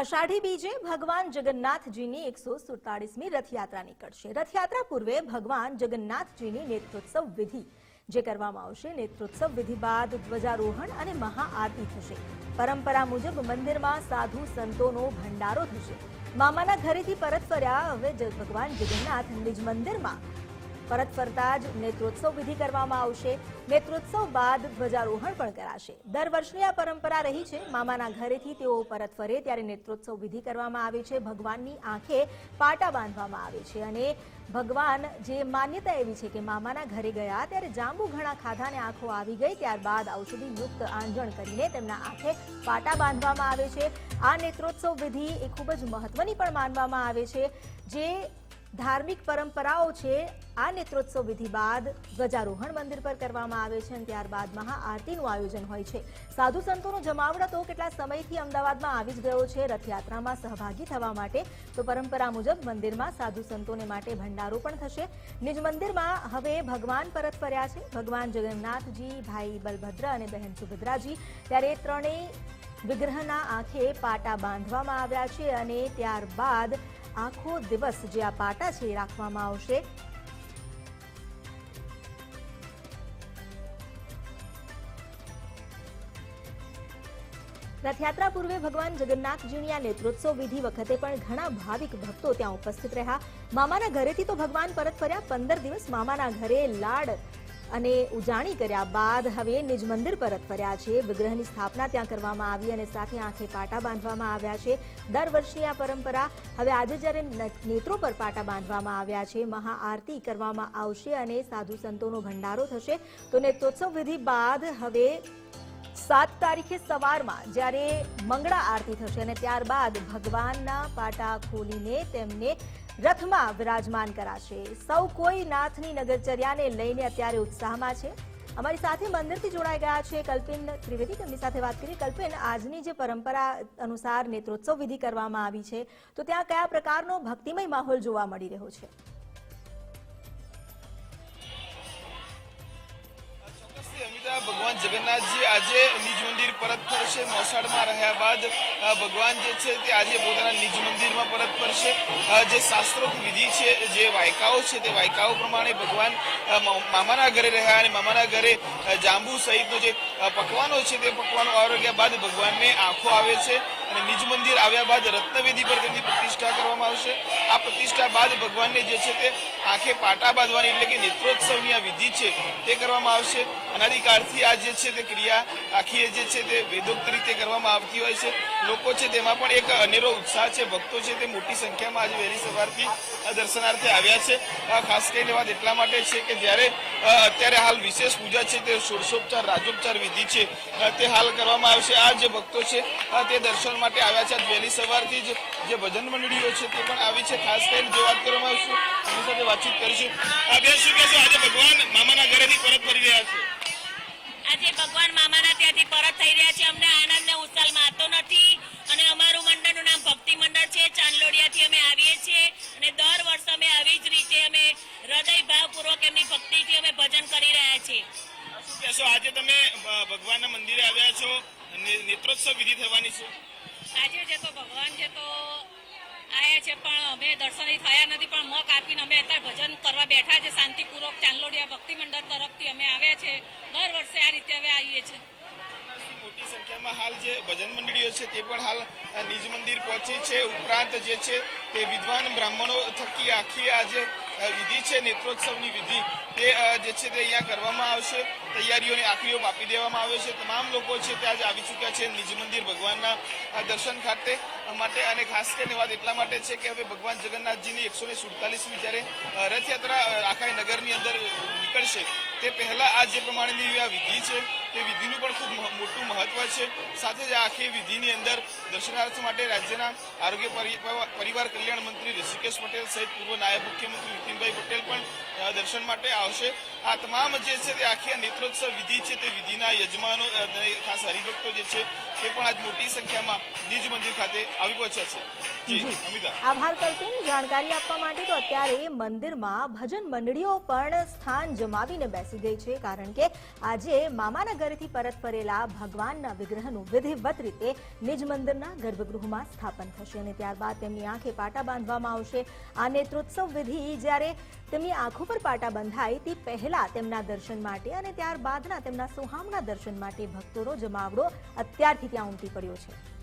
અષાઢી બીજે ભગવાન જગન્નાથજીની એકસો સુડતાળીસમી રથયાત્રા નીકળશે. રથયાત્રા પૂર્વે ભગવાન જગન્નાથજીની નેત્રોત્સવ વિધિ, જે કરવામાં આવશે. નેત્રોત્સવ વિધિ બાદ ધ્વજારોહણ અને મહાઆરતી થશે. પરંપરા મુજબ મંદિરમાં સાધુ સંતોનો ભંડારો થશે. મામાના ઘરેથી પરત ફર્યા, હવે ભગવાન જગન્નાથ નિજ મંદિરમાં પરત ફરતા જ નેત્રોત્સવ વિધિ કરવામાં આવશે. નેત્રોત્સવ બાદ ધ્વજારોહણ પણ કરાશે. દર વર્ષની આ પરંપરા રહી છે. મામાના ઘરેથી તેઓ પરત ફરે ત્યારે નેત્રોત્સવ વિધિ કરવામાં આવે છે. ભગવાનની આંખે પાટા બાંધવામાં આવે છે અને ભગવાન જે માન્યતા એવી છે કે મામાના ઘરે ગયા ત્યારે જાંબુ ઘણા ખાધાને આંખો આવી ગઈ. ત્યારબાદ ઔષધિ યુક્ત આંજણ કરીને તેમના આંખે પાટા બાંધવામાં આવે છે. આ નેત્રોત્સવ વિધિ એ ખૂબ જ મહત્વની પણ માનવામાં આવે છે. જે ધાર્મિક પરંપરાઓ છે, આ નેત્રોત્સવ વિધિ બાદ ધ્વજારોહણ મંદિર પર કરવામાં આવે છે અને ત્યારબાદ મહાઆરતીનું આયોજન હોય છે. સાધુ સંતોનો જમાવડો તો કેટલા સમયથી અમદાવાદમાં આવી જ ગયો છે, રથયાત્રામાં સહભાગી થવા માટે. તો પરંપરા મુજબ મંદિરમાં સાધુ સંતોને માટે ભંડારો પણ થશે. નિજ મંદિરમાં હવે ભગવાન પરત ફર્યા છે. ભગવાન જગન્નાથજી, ભાઈ બલભદ્ર અને બહેન સુભદ્રાજી. ત્યારે ત્રણેય વિગ્રહના આંખે પાટા બાંધવામાં આવ્યા છે અને ત્યારબાદ આખો દિવસ જે આ પાટા છે એ રાખવામાં આવશે. રથયાત્રા પૂર્વે ભગવાન જગન્નાથજીની આ નેત્રોત્સવ વિધિ વખતે પણ ઘણા ભાવિક ભક્તો ત્યાં ઉપસ્થિત રહ્યા. મામાના ઘરેથી તો ભગવાન પરત ફર્યા, પંદર દિવસ મામાના ઘરે લાડ અને ઉજાણી કર્યા બાદ હવે નિજ મંદિર પરત ફર્યા છે. વિગ્રહની સ્થાપના ત્યાં કરવામાં આવી અને સાથે આંખે પાટા બાંધવામાં આવ્યા છે. દર વર્ષની આ પરંપરા હવે આજે જ્યારે નેત્રો પર પાટા બાંધવામાં આવ્યા છે મહાઆરતી કરવામાં આવશે અને સાધુ સંતોનો ભંડારો થશે. તો નેત્રોત્સવ વિધિ બાદ હવે સાત તારીખે સવારમાં જ્યારે મંગળા આરતી થશે અને ત્યારબાદ ભગવાનના પાટા ખોલીને તેમને રથમાં વિરાજમાન કરાશે. સૌ કોઈ નાથની નગરચર્યાને લઈને અત્યારે ઉત્સાહમાં છે. અમારી સાથે મંદિરથી જોડાઈ ગયા છે કલ્પિન ત્રિવેદી. તેમની સાથે વાત કરીએ. કલ્પિન, આજની જે પરંપરા અનુસાર નેત્રોત્સવ વિધિ કરવામાં આવી છે, તો ત્યાં કયા પ્રકારનો ભક્તિમય માહોલ જોવા મળી રહ્યો છે? અમિતા, ભગવાન જગન્નાથજી આજે નિજ મંદિર પરત ફરશે. મોસાળમાં રહ્યા બાદ ભગવાન જે છે તે આજે પોતાના નિજ મંદિરમાં પરત ફરશે. જે શાસ્ત્રોક્ત વિધિ છે, જે વાયકાઓ છે તે વાયકાઓ પ્રમાણે ભગવાન મામાના ઘરે રહ્યા અને મામાના ઘરે જાંબુ સહિતનો જે પકવાનો છે તે પકવાનો આરોગ્યા બાદ ભગવાનને આંખો આવે છે. અને નિજ મંદિર આવ્યા બાદ રત્નવેદી પર તેની પ્રતિષ્ઠા કરવામાં આવશે. આ પ્રતિષ્ઠા બાદ ભગવાનને જે છે તે આંખે પાટા બાંધવાની એટલે કે નેત્રોત્સવની આ વિધિ છે તે કરવામાં આવશે. અનાદિકાળથી આ જે છે તે ક્રિયા આખી જે છે તે વેદોક્ત રીતે કરવામાં આવતી હોય છે. લોકો છે તેમાં પણ એક અનેરો ઉત્સાહ છે. ભક્તો છે તે મોટી સંખ્યામાં આજે વહેલી સવારથી દર્શનાર્થે આવ્યા છે. ખાસ કરીને વાત એટલા માટે છે કે જ્યારે અત્યારે હાલ વિશેષ પૂજા છે તે ષોડશોપચાર રાજોપચાર વિધિ છે તે હાલ કરવામાં આવશે. આ જે ભક્તો છે તે દર્શન માટે આવ્યા છે. વહેલી સવારથી જ જે ભજન મંડળીઓ છે તે પણ આવી છે. ખાસ કરીને જે વાત કરવામાં આવશે એમની સાથે વાતચીત કરીશું. બેન શું કહેશો આજે ભગવાન મામાના ઘરેથી પરત ફરી રહ્યા છે. આજે ભગવાન મામાના ત્યાંથી પરત થઈ રહ્યા છે. અમને આનંદ ને ઉત્સાહ માતો નથી. અને અમારું મંડળનું નામ ભક્તિ મંડળ છે. ચાંદલોડિયાથી અમે આવીએ છીએ. અને દર વર્ષે અમે આવી જ રીતે અમે હૃદય ભાવપૂર્વક એમની ભક્તિથી અમે ભજન કરી રહ્યા છીએ. શું કહેશો આજે તમે ભગવાનના મંદિરે આવ્યા છો. નેત્રોત્સવ વિધિ થવાની છે. આજે જે તો ભગવાન જે તો આયા છે, પણ અમે દર્શની થયા નથી, પણ મોક આપીને અમે અત્યારે ભજન કરવા બેઠા છે, શાંતિપૂર્વક ચાંદલોડિયા ભક્તિ મંડળ તરફથી અમે આવ્યા છે. દર વર્ષે આ રીતે હવે આવીએ છીએ. મોટી સંખ્યામાં હાલ જે ભજન મંડળીઓ છે, તે પણ હાલ નિજ મંદિર પહોંચી છે. ઉપરાંત જે છે, તે વિદ્વાન બ્રાહ્મણો થકી આખી આ જે વિધિ છે, નેત્રોત્સવની વિધિ, તે જે છે, તે અહીંયા કરવામાં આવશે. તૈયારીઓને આખરીઓ આપી દેવામાં આવે છે. તમામ લોકો છે તે આજે આવી ચૂક્યા છે નિજ મંદિર ભગવાનના દર્શન ખાતે માટે અને ખાસ કરીને વાત એટલા માટે છે કે હવે ભગવાન જગન્નાથજીની એકસો ને સુડતાલીસમી જ્યારે રથયાત્રા આખા નગરની અંદર નીકળશે, તે પહેલા આ જે પ્રમાણેની આ વિધિ છે, તે વિધિનું પણ ખૂબ મોટું મહત્વ છે. સાથે જ આખી વિધિની અંદર દર્શનાર્થ માટે રાજ્યના આરોગ્ય પરી- પરિવાર કલ્યાણ મંત્રી ઋષિકેશ પટેલ સહિત પૂર્વ નાયબ મુખ્યમંત્રી નીતિનભાઈ પટેલ પણ દર્શન માટે આવશે. આ તમામ જે છે તે આખી નેત્રોત્સવ વિધિ છે તે વિધિના યજમાનો ખાસ હરિભક્તો જે છે તે પણ આજ મોટી સંખ્યામાં નિજ મંદિર ખાતે આવી પહોંચ્યા છે. આભાર કરતું જાણકારી આપવા માટે તો અત્યારે મંદિરમાં ભજન મંડળીઓ પણ સ્થાન જમાવીને બેસી ગઈ છે કારણ કે આજે મામાના ઘરેથી પરત ફરેલા ભગવાનના વિગ્રહનું વિધિવત રીતે નિજ મંદિરના ગર્ભગૃહમાં સ્થાપન થશે અને ત્યારબાદ તેમની આંખે પાટા બાંધવામાં આવશે. આ નેત્રોત્સવ વિધિ જ્યારે તેમની આંખો પર પાટા બંધાય તે પહેલા તેમના દર્શન માટે અને ત્યારબાદના તેમના સુહામણા દર્શન માટે ભક્તોનો જમાવડો અત્યારથી ત્યાં ઉમટી પડ્યો છે.